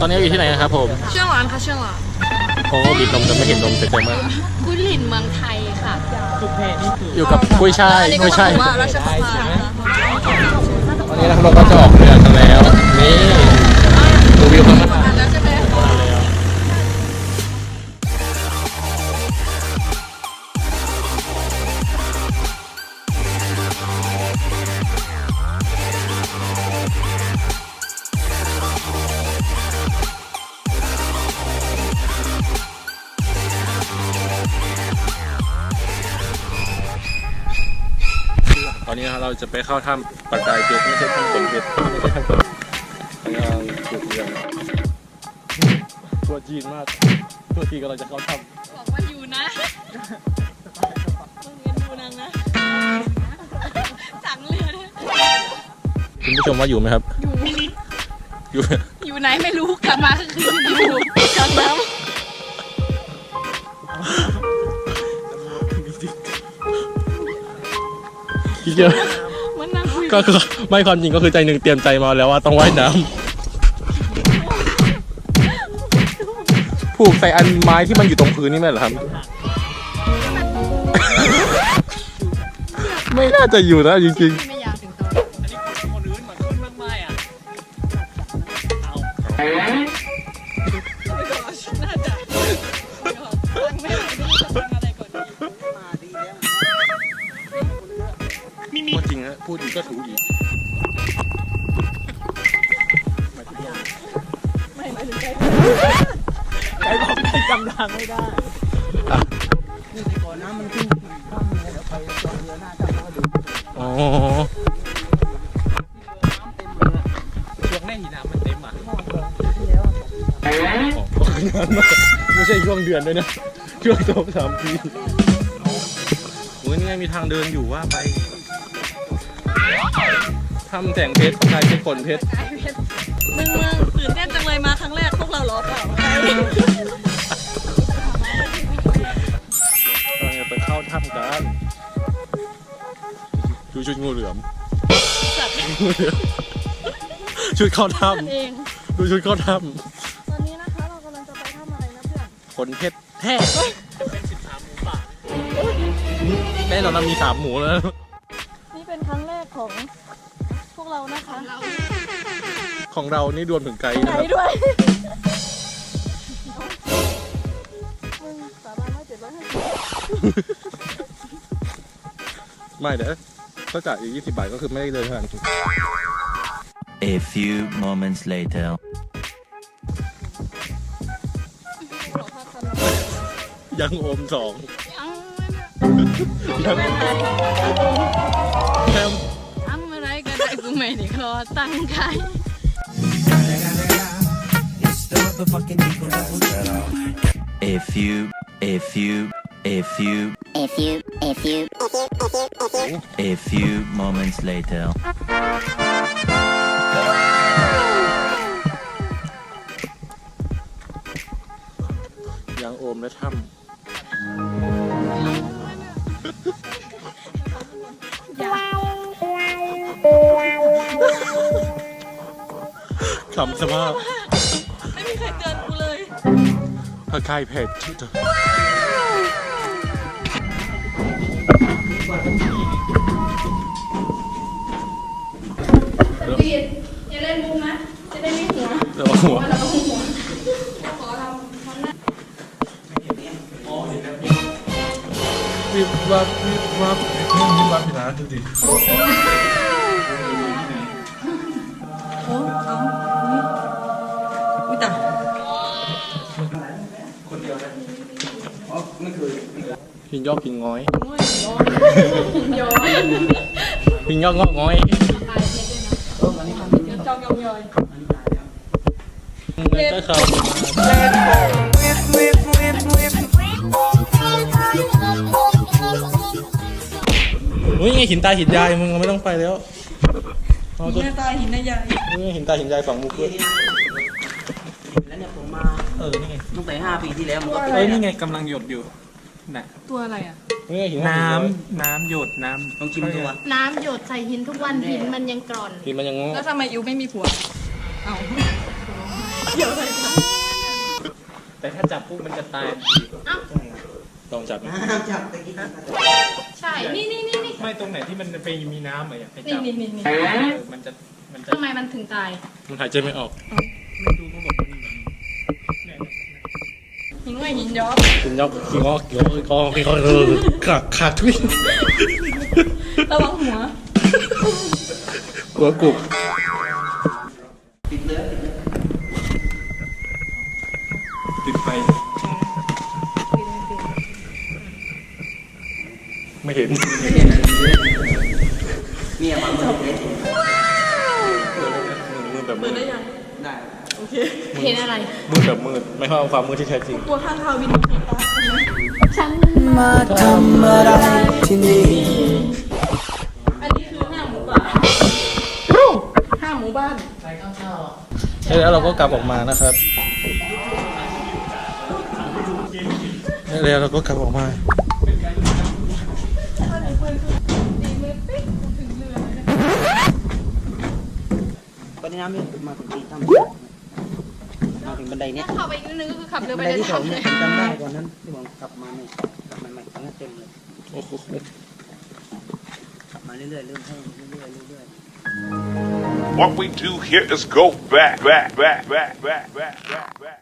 ตอนนี้อยู่ที่ไหนนะครับผมเชื่องหลานค่ะเชื่องหลานโอ้บิดนมแต่ไม่เห็นนมเสียใจมากกุ้ยหลินเมืองไทยค่ะอยู่กับกุ้ยช่ายอันนี้กุ้ยก็ช่ายถือว่าราชพัฒน์นะคะตอนนี้นะครับเราก็จะออกเรือกันแล้ว นนี้นะครับเราจะไปเข้าถ้ำปัจจัยเพชรไม่ใช่ถ้ำเป็นเพชรไม่ใช่ถ้ำเป็นกำลังถูกเรือตัวจีนมากตัวจีนกำลังจะเข้าถ้ำบอกว่าอยู่นะเรียนดูนางนะจังเรือเนี่ยคุณผู้ชมว่าอยู่ไหมครับ อยู่ อยู่ อยู่ไหนไม่รู้กลับมาก็คืออยู่กลางน้ คิดเยอะำเหมันนั่งคุยก็คือไม่ความจริงก็คือใจหนึ่งเตรียมใจมาแล้วว่าต้องว่ายน้ำผูกใส่อันไม้ที่มันอยู่ตรงพื้นนี่ไหมเหรอครับ ไม่น่าจะอยู่นะจริงไพูดอีกก็ถูกอีกไม่หมายถึงใจจำทางไม่ได้นี่แต่ก่อนน้ำมันขึ้นข้ามเดี๋ยวไปจอดเรือหน้าจำก็ดูอ๋อช่วงแรกหินน้ำมันเต็มอะไม่ใช่ช่วงเดือนด้วยนะช่วงสองสามปีโอ้ยนี่ไงมีทางเดินอยู่ว่าไป ทำแต่งเพชรกายเป็นขนเพชรมึงมึงตื่นเต้นจังเลยมาครั้งแรกพวกเราล้อเปล่าเราจะไปเข้าถ้ำกันดูชุดงูเหลือมสัตว์งูเหลือมชุดเข้าถ้เองำดูชุดเข้าถ้ตอนนี้นะคะเรากำลังจะไปทำอะไรนะเพื่อนำขนเพชรแท้แน่นอนเรามีสามหมูแล้ว ของพวกเรานะคะของเรานี่รวมถึงไกด์ไหนนะครับ ด้วยมึงสาบานว่าเจ็ดร้อยห้าสิบไม่เดี๋ยวถ้าจ่ายอีกยี่สิบบาทก็คือไม่ได้เดินทาง A few moments later. ยังโอมสองยังไม่ได้ยังแค่ทำอะไรก็ ได้กูไม่ได้ขอตั้งใคร A few, a few, a few, A few, a few, a few moments later. ยังโอมและถ้ำ คำสภาพไม่มีใครเตือนกูเลยถ้าใครเพจบีดอย่าเล่นมุมนะ จะได้ไม่หัวแล้วหัวเราต้องหัวขอทำทำหน้าวิบวับวิบวับวิบวับพี่นะดูดิ หินยอกหินง้อยโอ้ยย้อนย้อนหินยอกงอกง้อยจองยองยอยได้ครับอุ้ยไงหินตาหินยายมึงไม่ต้องไปแล้วเอาตัวแม่ตายหินนายายนี่หินตาหินยายฝังมุกด้วยแล้วเนี่ยผมมา เออ นี่ไง ตั้งแต่ห้าปีที่แล้วมันก็เอ้ยนี่ไงกำลังหยดอยู่นะตัวอะไรอะนี่ไงหินน้ำน้ำหยดน้ำต้องชิมดูอะน้ำหยดใส่หินทุกวันหินมันยังกร่อนหินมันยังงอกแล้วทำไมอิวไม่มีผัว เอากี่ยวอะไรกันแต่ถ้าจับปุ๊บมันจะตายลองจับไหมน้ำจับตะกี้ใช่ นี่นี่นี่นี่ไม่ตรงไหนที่มันไปมีน้ำอะอยากไปนี่จับนี่นี่นี่เออมันจะมันจะทำไมมันถึงตาย มันหายใจไม่ออก ไม่ดูเขาบอกว่ามันเนี่ย หิงไงหินยอบกินยอกกินงอกกินงอกกินงอกกินงอกเออขาดขาดทุยระวังหัว หัวกุบ เคเห็นอะไร มืดแบบมืด ไม่เข้าความมืดที่แท้จริง กลัวข้างคาววินผีตาฉันมาทำอะไรที่นี่อันนี้คือห้าหมูป่าห้าหมู่บ้านแล้วเราก็กลับออกมานะครับแล้วเราก็กลับออกมาตอนนี้น้ำมันมาถึงตีถ้ำ มาถึงบันไดเนี้ยถ้าเข้าไปอีกนิดนึงก็คือขับเรือบัไปนไดในที่สองถ้ำเลเนี่ยยจำได้ก่อนนั้นที่ผมขับมาเนี่ยขับมาใหม่ตอนนั้นเต็มเลยโอ้โหขับมาเรื่อยๆเรื่อยๆเรื่อยๆเรื่อย What we do here is go back, back, back, back, back, back, back, back.